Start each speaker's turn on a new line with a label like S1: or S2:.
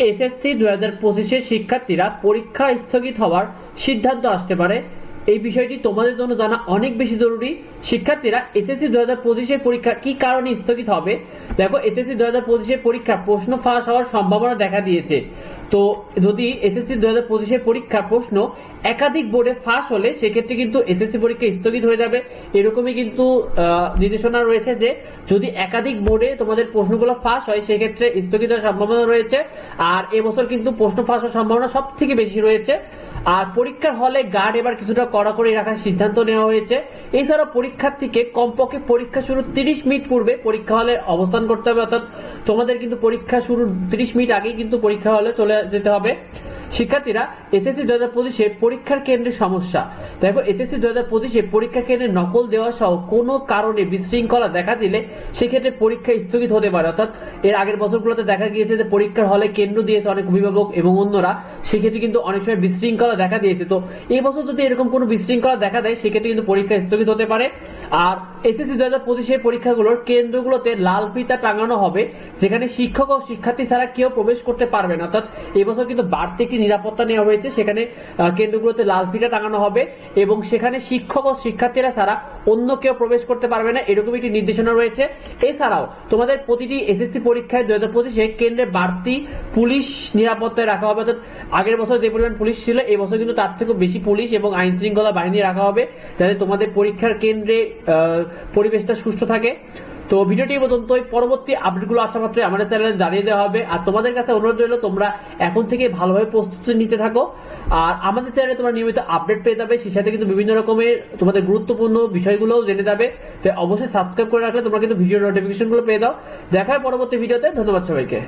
S1: SSC দু হাজার পঁচিশের শিক্ষার্থীরা পরীক্ষা স্থগিত হওয়ার সিদ্ধান্ত আসতে পারে। এই বিষয়টি তোমাদের জন্য জানা অনেক বেশি জরুরি। শিক্ষার্থীরা এসএসসি দু হাজার পঁচিশের পরীক্ষা কি কারণে স্থগিত হবে? দেখো এসএসসি দু হাজার পঁচিশের পরীক্ষা প্রশ্ন ফাঁস হওয়ার সম্ভাবনা দেখা দিয়েছে। তো যদি এসএসসি দু হাজার পঁচিশের পরীক্ষার প্রশ্ন একাধিক বোর্ডে ফাঁস হলে, সেক্ষেত্রে কিন্তু এসএসসি পরীক্ষা স্থগিত হয়ে যাবে। এরকমই কিন্তু নির্দেশনা রয়েছে যে যদি একাধিক বোর্ডে তোমাদের প্রশ্নগুলো ফাঁস হয়, সেক্ষেত্রে স্থগিত হওয়ার সম্ভাবনা রয়েছে। আর এবছর কিন্তু প্রশ্ন ফাঁস হওয়ার সম্ভাবনা সব থেকে বেশি রয়েছে। আর পরীক্ষার হলে গার্ড এবার কিছুটা কড়াকড়ি রাখার সিদ্ধান্ত নেওয়া হয়েছে। এছাড়া পরীক্ষার্থীকে কমপক্ষে পরীক্ষা শুরুর তিরিশ মিনিট পূর্বে পরীক্ষা হলে অবস্থান করতে হবে, অর্থাৎ তোমাদের কিন্তু পরীক্ষা শুরুর তিরিশ মিনিট আগেই কিন্তু পরীক্ষা হলে চলে যেতে হবে। শিক্ষার্থীরা এসএসসি দু হাজার পঁচিশে পরীক্ষার কেন্দ্রের সমস্যা। দেখো এসএসসি দু হাজার পঁচিশে পরীক্ষা কেন্দ্রে নকল দেওয়া সহ কোনো কারণে বিশৃঙ্খলা দেখা দিলে সেক্ষেত্রে পরীক্ষা স্থগিত হতে পারে। অর্থাৎ এর আগের বছরগুলোতে দেখা গিয়েছে যে পরীক্ষার হলে কেন্দ্র দিয়েছে অনেক অভিভাবক এবং অন্যরা, সেক্ষেত্রে কিন্তু অনেক সময় বিশৃঙ্খলা দেখা দিয়েছে। তো এই বছর যদি এরকম কোনো বিশৃঙ্খলা দেখা দেয়, সেক্ষেত্রে কিন্তু পরীক্ষা স্থগিত হতে পারে। আর এসএসসি দু হাজার পঁচিশের পরীক্ষাগুলোর কেন্দ্রগুলোতে লাল ফিতা টাঙানো হবে সেখানে শিক্ষক ও শিক্ষার্থী ছাড়া কেউ প্রবেশ করতে পারবে না। অর্থাৎ এবছর কিন্তু বাড়তি একটি নিরাপত্তা নেওয়া হয়েছে, সেখানে কেন্দ্রগুলোতে লাল ফিতা টাঙানো হবে এবং সেখানে শিক্ষক ও শিক্ষার্থীরা ছাড়া অন্য কেউ প্রবেশ করতে পারবে না এরকম একটি নির্দেশনা রয়েছে। এছাড়াও, তোমাদের প্রতিটি এসএসসি পরীক্ষায় দু হাজার পঁচিশে কেন্দ্রে বাড়তি পুলিশ নিরাপত্তায় রাখা হবে। অর্থাৎ আগের বছর যে পরিমাণ পুলিশ ছিল এই বছর কিন্তু তার থেকেও বেশি পুলিশ এবং আইন শৃঙ্খলা বাহিনী রাখা হবে, যাতে তোমাদের পরীক্ষার কেন্দ্রে পরিবেশটা সুষ্ঠু থাকে। তো ভিডিওটি পর্যন্তই। পরবর্তী আপডেটগুলো আসা মাত্রই আমাদের চ্যানেলে জানিয়ে দেওয়া হবে। আর তোমাদের কাছে অনুরোধ রইল, তোমরা এখন থেকে ভালোভাবে প্রস্তুতি নিতে থাকো। আর আমাদের চ্যানেলে তোমরা নিয়মিত আপডেট পেয়ে যাবে। সেই সাথে কিন্তু বিভিন্ন রকমের তোমাদের গুরুত্বপূর্ণ বিষয়গুলোও জেনে যাবে। তো অবশ্যই সাবস্ক্রাইব করে রাখলে তোমরা কিন্তু ভিডিও নোটিফিকেশনগুলো পেয়ে যাও। দেখা হয় পরবর্তী ভিডিওতে ধন্যবাদ সবাইকে।